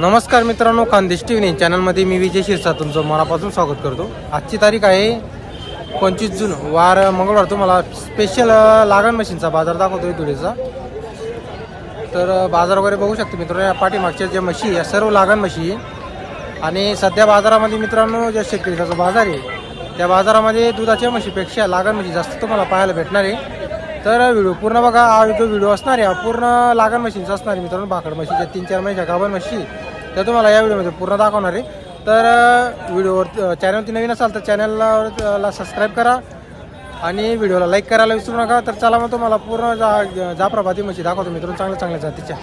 नमस्कार मित्रांनो Khandesh T V चॅनलमध्ये मी विजय शिरसा तुमचं मनापासून स्वागत करतो. आजची तारीख आहे पंचवीस जून वार मंगळवार. तुम्हाला स्पेशल लागण मशीनचा बाजार दाखवतोय तुळेचा तर बाजार वगैरे बघू शकतो मित्रांनो या पाठीमागच्या ज्या म्हशी आहे, या सर्व लागण म्हशी आहे. आणि सध्या बाजारामध्ये मित्रांनो ज्या शेतकरीचा जो बाजार आहे त्या बाजारामध्ये दुधाच्या म्हशीपेक्षा लागण म्हशी जास्त तुम्हाला पाहायला भेटणार आहे. तर व्हिडिओ पूर्ण बघा. हा जो व्हिडिओ असणार आहे. हा पूर्ण लागण मशीनचा असणार आहे मित्रांनो. भाकड म्हशीच्या तीन चार महिन्याच्या गाभण म्हशी तर तुम्हाला या व्हिडिओमध्ये पूर्ण दाखवणार आहे. तर व्हिडिओवर चॅनलवरती नवीन असाल तर चॅनलला ला सबस्क्राईब करा. आणि व्हिडिओला लाईक करायला विसरू नका. तर चला मग तुम्हाला पूर्ण जा जाप्रभाती म्हशी दाखवतो मित्रांनो. चांगल्या चांगल्या जातीच्या.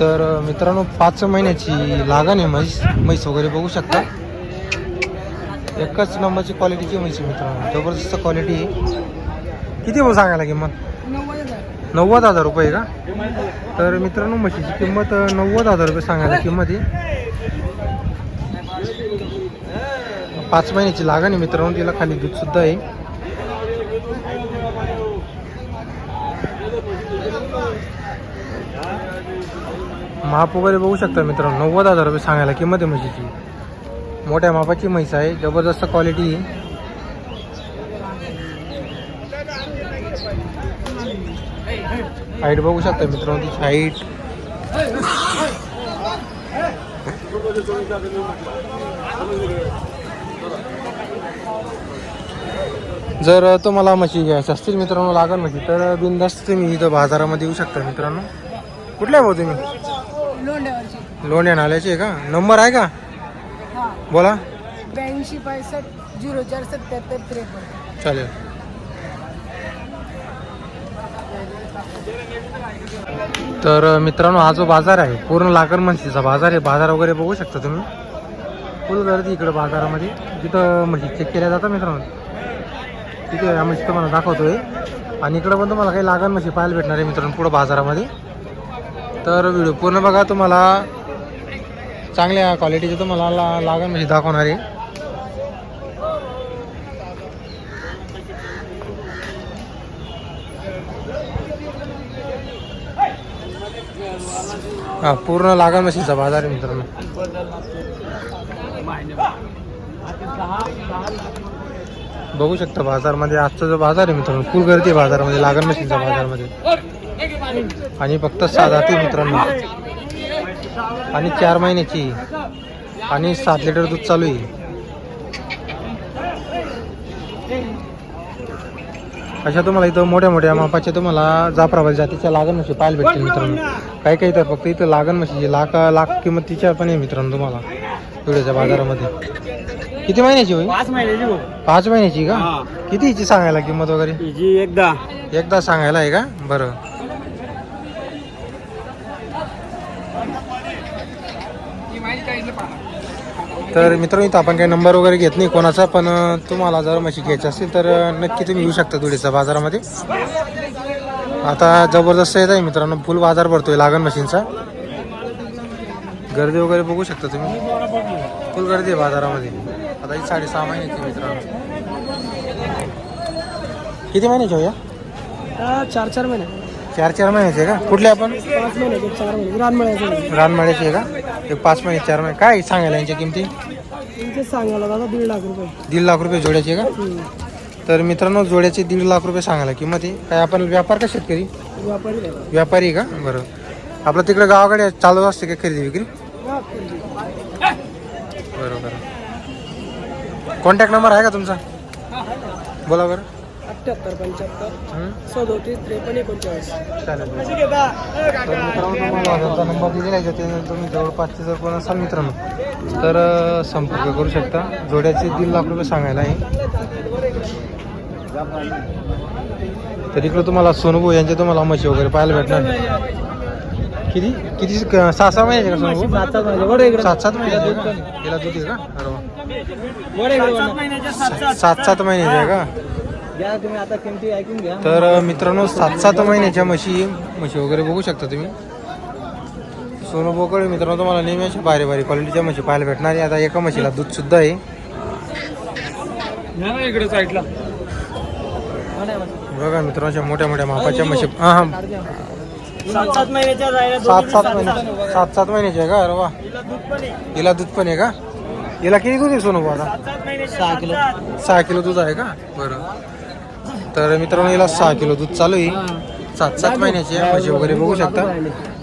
तर मित्रांनो पाच महिन्याची लागण आहे. म्हैस म्हैस वगैरे बघू शकता. एकच नंबरची क्वालिटीची म्हैस आहे मित्रांनो. जबरदस्त क्वालिटी आहे. किती भाऊ सांगायला किंमत? नव्वद हजार. रुपये का? तर मित्रांनो म्हशीची किंमत नव्वद हजार रुपये सांगायला किंमत आहे. पाच महिन्याची लागण आहे मित्रांनो तिला खाली दूध सुद्धा आहे. माप वगैरे बघू शकता मित्रांनो नव्वद हजार रुपये सांगायला किंमत आहे म्हशीची. मोठ्या मापाची म्हैस आहे जबरदस्त क्वालिटी आहे. हाईट बघू शकता मित्रांनो तिची हाईट जर तुम्हाला म्हशी घ्यायची असतील मित्रांनो लागण म्हशी तर बिंदास्त तुम्ही इथं बाजारामध्ये येऊ शकता मित्रांनो. कुठल्या भाऊ तुम्ही? लोंढ्या नाल्याचे आहे का? नंबर आहे का? बोला. ब्याऐंशी पासष्ट झिरो चार सत्याहत्तर त्रेपन्न. चालेल. तर मित्रांनो हा जो बाजार आहे पूर्ण लागण म्हशीचा बाजार आहे. बाजार वगैरे बघू शकता तुम्ही. फुल गर्दी इकडं बाजारामध्ये. जिथं म्हशी चेक केल्या जातात मित्रांनो. तिथे या म्हशी तुम्हाला दाखवतोय. आणि इकडं पण तुम्हाला काही लागण म्हशी पाहायला भेटणार आहे मित्रांनो पुढं बाजारामध्ये. तर व्हिडिओ पूर्ण बघा. तुम्हाला चांगल्या क्वालिटीचे तुम्हाला ला लागण म्हशी दाखवणार आहे. हा पूर्ण लागण मशीनचा बाजार आहे मित्रांनो. बघू शकता बाजारमध्ये आजचा जो बाजार आहे मित्रांनो फुल गर्दी आहे बाजारामध्ये लागण मशीनचा बाजारमध्ये आणि फक्त साधा ते मित्रांनो. आणि चार महिन्याची. आणि सात लिटर दूध चालू आहे. अशा तुम्हाला इथं मोठ्या मोठ्या मापाच्या तुम्हाला जाफराबाद जातीच्या लागण म्हशी पाहायला भेटतील मित्रांनो. काही काही तर फक्त इथं लागण म्हशीची लाख लाख किंमतीच्या पण आहे मित्रांनो तुम्हाला. पिवळ्याच्या बाजारामध्ये. किती महिन्याची होईल पाच महिन्याची पाच महिन्याची का. किती हिची सांगायला किंमत वगैरे? हिची एकदा. एकदा सांगायला आहे का? बरं. तर मित्रांनो इथं आपण काही नंबर वगैरे घेत नाही कोणाचा पण तुम्हाला जर म्हशी घ्यायची असेल तर नक्की तुम्ही येऊ शकता धुळेचा बाजारामध्ये. आता जबरदस्त येत आहे मित्रांनो फुल बाजार भरतोय लागण मशीनचा. गर्दी वगैरे बघू शकता तुम्ही. फुल गर्दी आहे बाजारामध्ये. आता ही साडेसहा महिन्याची मित्रांनो. किती महिन्याची हो या चार चार महिने. चार चार महिन्याचे आहे का? कुठले आपण? पाच महिने चार महिने रानमळ्याचे रानमाळ्याचे आहे का? एक पाच महिने चार महिने. काय सांगायला यांच्या किमती? तुमचे सांगायला दादा दीड लाख रुपये. दीड लाख रुपये जोड्याचे का? तर मित्रांनो जोड्याचे दीड लाख रुपये सांगायला किंमत आहे. काय आपण व्यापार का शेतकरी? व्यापारी दादा व्यापारी का? बरं. आपलं तिकडे गावाकडे चालू असते का खरेदी विक्री? बरं बरं. कॉन्टॅक्ट नंबर आहे का तुमचा? बोला बरं. अठ्ठ्याहत्तर पंच्याहत्तर? सदोतीस त्रेपन्न एकोणचाळीस. चालेल. तर मित्रांनो तुम्हाला त्यांचा नंबर दिलेला आहे त्याच्यानंतर तुम्ही जवळपासचे जर कोण असाल मित्रांनो तर संपर्क करू शकता. जोड्याचे दीड लाख रुपये सांगायला आहे. तर इकडं तुम्हाला सोनभू यांचे तुम्हाला म्हशी वगैरे पाहायला भेटणार किती? किती क- सहा सहा महिन्याचे का सोनभू सात सात महिन्याचे का? तिला दूध आहे का? अरे वा. सात सात महिन्याचे आहे का? घ्या तुम्ही आता किमती ऐकून घ्या. तर मित्रांनो सात सात महिन्याच्या म्हशी म्हशी वगैरे बघू शकता तुम्ही. सोनू बोकळे मित्रांनो तुम्हाला नेहमी अशा भारी भारी क्वालिटीच्या म्हशी पाहायला भेटणार आहे. आता एका म्हशीला दूध सुद्धा आहे. इकडे साईडला. बघा मित्रांनो अशा मोठ्या मोठ्या मापाच्या म्हशी. हां हां सात सात महिन्याच्या सात सात सात- महिने सात सात महिन्याची आहे का? अरे वा. हिला दूध पण आहे. का? हिला किती दूध आहे सोनू आता? सात सात महिन्याच्या सहा किलो. सहा किलो दूध आहे का? बरं. तर मित्रांनो हिला सहा किलो दूध चालू आहे. सात सात महिन्याची म्हशी वगैरे बघू शकता.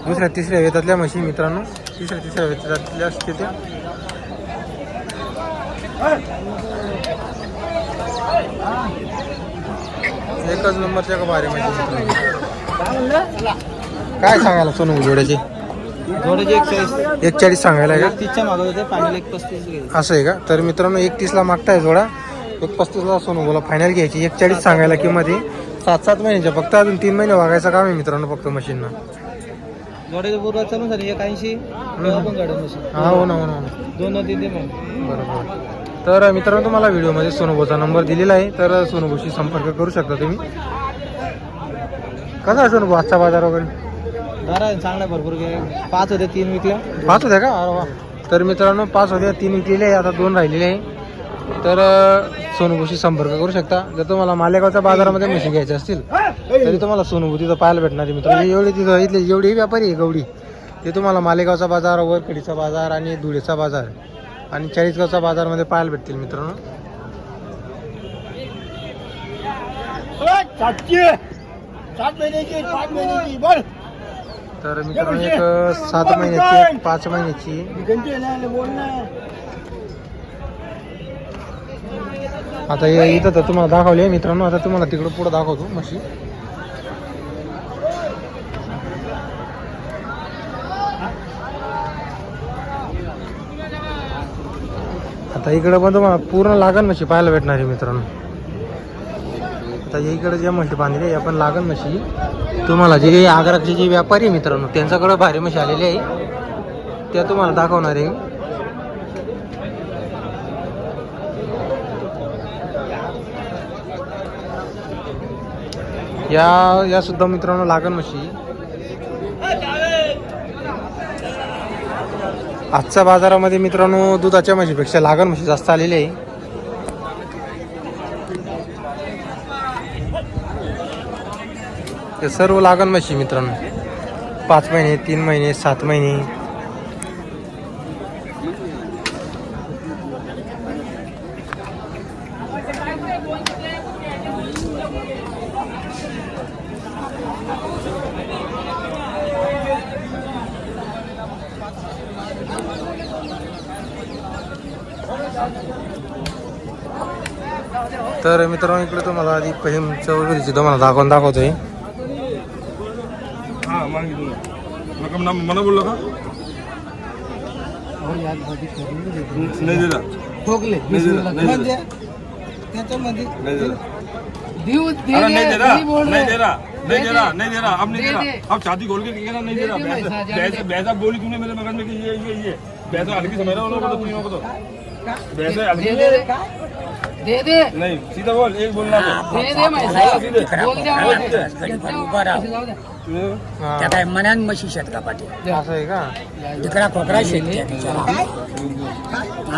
दुसऱ्या तिसऱ्या वेतातल्या म्हशी मित्रांनो. तिसऱ्या तिसऱ्या वेतातल्या असते त्या. एकच नंबरच्या का भारी मित्रांनो? काय सांगायला सोनू जोड्याचे? जोड्याचे एक चाळीस एकचाळीस सांगायला का? एक असं आहे का? तर मित्रांनो एकतीसला मागताय जोडा. एक पस्तीसला सोनू बोला फायनल घ्यायची. एक चाळीस सांगायला किंमत आहे. सात सात महिन्याच्या फक्त अजून तीन महिने वागायचं काम आहे मित्रांनो फक्त मशीननं जोड्याच्या झाली एक ऐंशी हा हो ना हो ना हो ना. दोन तीन बरोबर. तर मित्रांनो तुम्हाला व्हिडिओमध्ये सोनूभोचा नंबर दिलेला आहे. तर सोनूभोशी संपर्क करू शकता तुम्ही. कसा आहे सोनूभो आजचा बाजार वगैरे? बरं चांगला भरपूर पाच होते तीन विकल्या. पाच होत्या का? अरे वा. तर मित्रांनो पाच होत्या तीन विकलेले आहे आता दोन राहिलेले आहे. तर सोनूभूशी संपर्क करू शकता. जर तुम्हाला मालेगावच्या बाजारामध्ये म्हशी घ्यायच्या असतील तरी तुम्हाला सोनूभू तिथं पाहायला भेटणार आहे एवढी तिथं इथली एवढी व्यापारी आहे गवडी ते तुम्हाला मालेगावचा बाजार वरकडीचा बाजार आणि धुळेचा बाजार आणि चाळीसगावचा बाजारमध्ये पाहायला भेटतील मित्रांनो. तर मित्रांनो एक सात महिन्याची पाच महिन्याची आता हे इथं तर तुम्हाला दाखवले मित्रांनो. आता तुम्हाला तिकडं पुढं दाखवतो म्हशी आता इकडं पण तुम्हाला पूर्ण लागण म्हशी पाहायला भेटणार आहे मित्रांनो. आता इकडं इकडे ज्या म्हशी बांधले आहे, पण लागण म्हशी तुम्हाला जे आग्राचे जे व्यापारी आहे मित्रांनो त्यांच्याकडं भारी म्हशी आलेली आहे. त्या तुम्हाला दाखवणार आहे. या या सुद्धा मित्रांनो लागण म्हशी. आजच्या बाजारामध्ये मित्रांनो दुधाच्या म्हशीपेक्षा लागण म्हशी जास्त आलेली आहे. ते सर्व लागण म्हशी मित्रांनो. पाच महिने तीन महिने सात महिने. तर मित्रांनो इकडे तुम्हाला आधी पहिम चौधरीची तुम्हाला दाखवून दाखवतोय. हाँ मांगी दूंगा मैं कम नाम मना बोल रहा था नहीं दे. रहा ठोकले. नहीं दे रहा नहीं दे रहा त्याच्यामध्ये नहीं दे रहा देऊ दे अरे नहीं दे रहा नहीं बोल नहीं रहे। दे रहा नहीं दे. रहा नहीं दे रहा अब नहीं दे दे रहा दे। अब छाती खोल के कह रहा नहीं दे रहा बोली तूने मेरे मगज में कि ये ये ये। बैसा हल्की समझ रहा हो ना तो को दे दे दे दे नहीं सीधा बोल एक बोलना दे दे मैं बोल हा, त्या काय मनान म्हशी पाठी असं आहे का? तिकडा खोकरा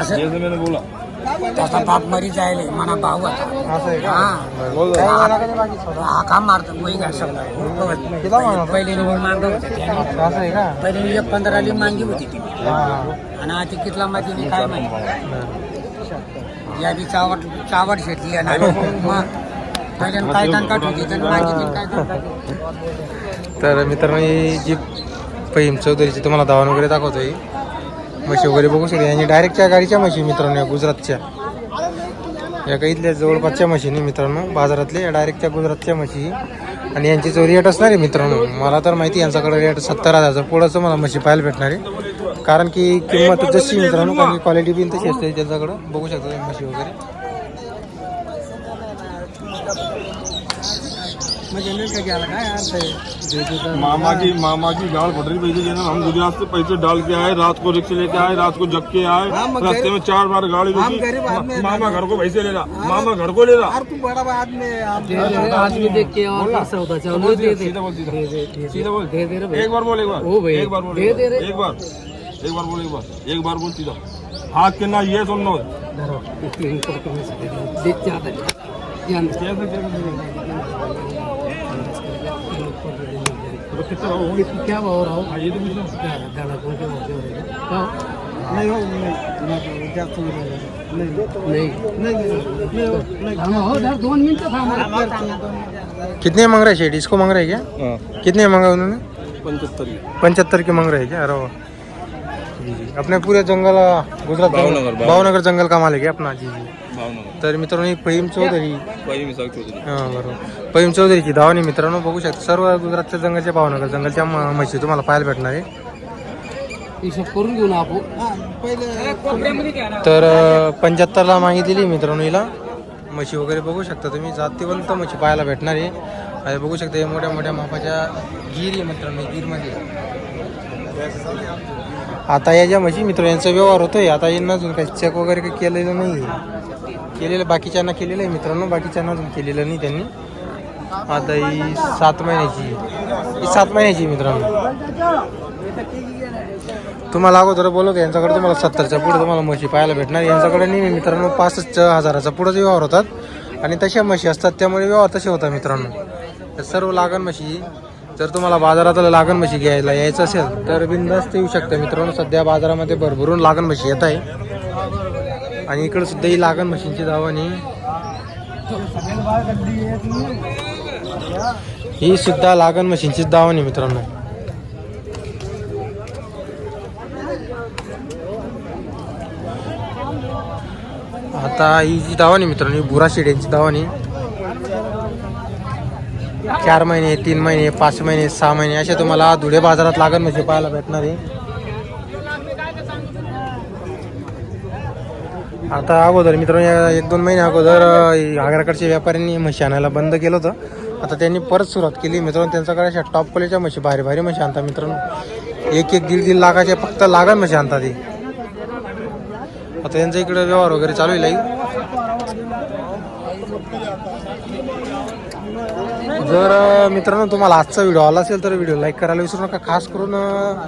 असं. बोला. त्याचा बाप मरी जायले मना भाऊ होता असं आहे का? हा. काम मारतो वही पहिले निवड मागत होते त्याने. असं आहे का? पहिले एक पंधराली मागी होती ती. आणि आता कितला माहिती मी काय माहिती? बरं. या बी चावट चावट शेतली मग पहिल्यानं काय काय तर मित्रांनो ही जी पहिम चौधरीची तुम्हाला धावण वगैरे दाखवतोय म्हशी वगैरे बघू शकता. यांनी डायरेक्टच्या गाडीच्या म्हशी मित्रांनो या गुजरातच्या. या काही इथल्या जवळपासच्या म्हशीनी मित्रांनो बाजारातले डायरेक्टच्या गुजरातच्या म्हशी आणि यांची जो रेट असणार आहे मित्रांनो मला तर माहिती यांच्याकडे रेट सत्तर हजारचं पुढंच मला म्हशी पाहायला भेटणार आहे. कारण की किंमत जशी मित्रांनो कारण की क्वालिटी बिन तशी असते त्यांच्याकडं. बघू शकता म्हशी वगैरे. मामा की मामा की गाड़ रही पैसे देना हम गुजरात से पैसे डाल के आए रात को रिक्शे लेके आए रात को जग के आए. रास्ते में चार बार गाड़ी रुकी मामा घर को पैसे ले रहा मामा घर को ले रहा तू बड़ा आदमी देख के और का सौदा चलो बोल दे दे। सीधा बोल सीधा। दे दे दे सीधा बोल। एक बार बोल एक बार। ओ भाई, एक बार बोल दे दे रे। एक बार। एक बार बोल एक बार. एक बार बोल सीधा हाथ के ना ये सुन लो है क्या भाव रहा हो? ये तो नाही हो नाही दोन मिनिटं कितने मांग रहे शेड इसको मांग रहे हैं क्या कितने मांगा उन्होंने? पंचहत्तर पंचहत्तर के मांग रहे हैं क्या? अरे जी जी. अपने पूरे जंगल गुजरात भावनगर, जंगल- भावनगर जंगल का माल आहे अपना जी जी. भावनगर. तर मित्रांनो ही फहीम चौधरी. हां बरोबर. फहीम चौधरीची धावणी मित्रांनो बघू शकता. सर्व गुजरातच्या जंगलच्या भावनगर जंगलच्या म्हशी तुम्हाला पाहायला भेटणार आहे. करून घेऊ ना आपण. पहिले तर पंच्याहत्तरला मागितलेली मित्रांनो हिला. म्हशी वगैरे बघू शकता तुम्ही. जातीवंत म्हशी पाहायला भेटणार आहे. आणि बघू शकता हे मोठ्या मोठ्या मापाच्या गिर आहे मित्रांनो गिरमध्ये. आता या ज्या म्हशी मित्र यांचा व्यवहार होतोय. आता यांना अजून काही चेक वगैरे काही केलेलं नाही केलेलं बाकीच्यांना केलेलं आहे मित्रांनो. बाकीच्यांना अजून केलेलं नाही त्यांनी. आता ही सात महिन्याची ही सात महिन्याची आहे मित्रांनो. तुम्हाला अगोदर बोलवतो यांच्याकडे तुम्हाला सत्तरच्या पुढे तुम्हाला म्हशी पाहायला भेटणार. यांच्याकडे नेहमी मित्रांनो पासष्ट हजाराचा पुढे व्यवहार होतात. आणि तशा म्हशी असतात त्यामुळे व्यवहार तसे होतात मित्रांनो. तर सर्व लागण म्हशी जर तुम्हाला बाजारात लागण म्हशी घ्यायला यायचं असेल तर बिंदास्त येऊ शकतं. मित्रांनो सध्या बाजारामध्ये भरभरून लागण म्हशी येत आहे. आणि इकडे सुद्धा ही लागण म्हशींची धावणी ही सुद्धा लागण म्हशींचीच धावणी मित्रांनो. आता ही जी धावणी मित्रांनो ही बुरा शेड्यांची धावणी चार महिने तीन महिने पाच महिने सहा महिने असे तुम्हाला धुळे बाजारात लागण म्हणजे पाहायला भेटणार आहे. आता अगोदर मित्रांनो या एक दोन महिने अगोदर अं, आग्राकडच्या व्यापाऱ्यांनी म्हशी आणायला बंद केलं होतं. आता त्यांनी परत सुरुवात केली. मित्रांनो त्यांच्याकडे अशा टॉप क्वालिटीच्या म्हशी भारी भारी म्हशी आणतात मित्रांनो. एक एक दीड दीड लाखाचे फक्त लागण म्हशी आणतात आता त्यांचा इकडे व्यवहार वगैरे चालू आहे जर मित्रांनो तुम्हाला आजचा व्हिडिओ आला असेल तर व्हिडिओ लाईक करायला विसरू नका. खास करून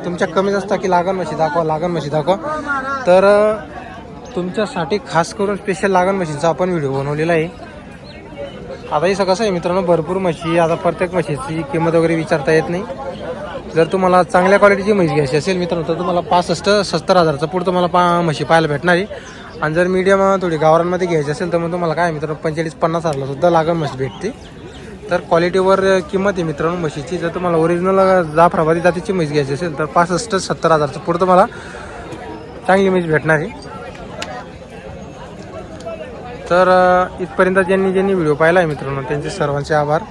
तुमच्या कमीच असता की लागण म्हशी दाखवा लागण म्हशी दाखवा. तर तुमच्यासाठी खास करून स्पेशल लागण म्हशीचा आपण व्हिडिओ बनवलेला आहे. आता हे कसं आहे मित्रांनो भरपूर म्हशी आता प्रत्येक म्हशीची किंमत वगैरे विचारता येत नाही. जर तुम्हाला चांगल्या क्वालिटीची म्हशी घ्यायची असेल मित्रांनो तर तुम्हाला पासष्ट सत्तर हजारचं पुढं तुम्हाला पा म्हशी पाहायला भेटणार आहे. आणि जर मीडियम थोडी गावरांमध्ये घ्यायची असेल तर मग तुम्हाला काय मित्रांनो पंचेचाळीस पन्नास हजारला सुद्धा लागण म्हशी भेटते. तर क्वालिटीवर किंमत आहे मित्रांनो म्हशीची. जर तुम्हाला ओरिजिनल जाफराबादी जातीची म्हैस घ्यायची असेल तर पासष्ट सत्तर हजारचं पुढं तुम्हाला चांगली म्हैस भेटणार आहे. तर इथपर्यंत ज्यांनी ज्यांनी व्हिडिओ पाहिला आहे मित्रांनो त्यांचे सर्वांचे आभार.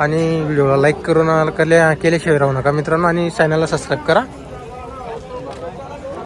आणि व्हिडिओला लाईक करून केल्या केल्याशिवाय राहू नका मित्रांनो. आणि चॅनलला सबस्क्राईब करा.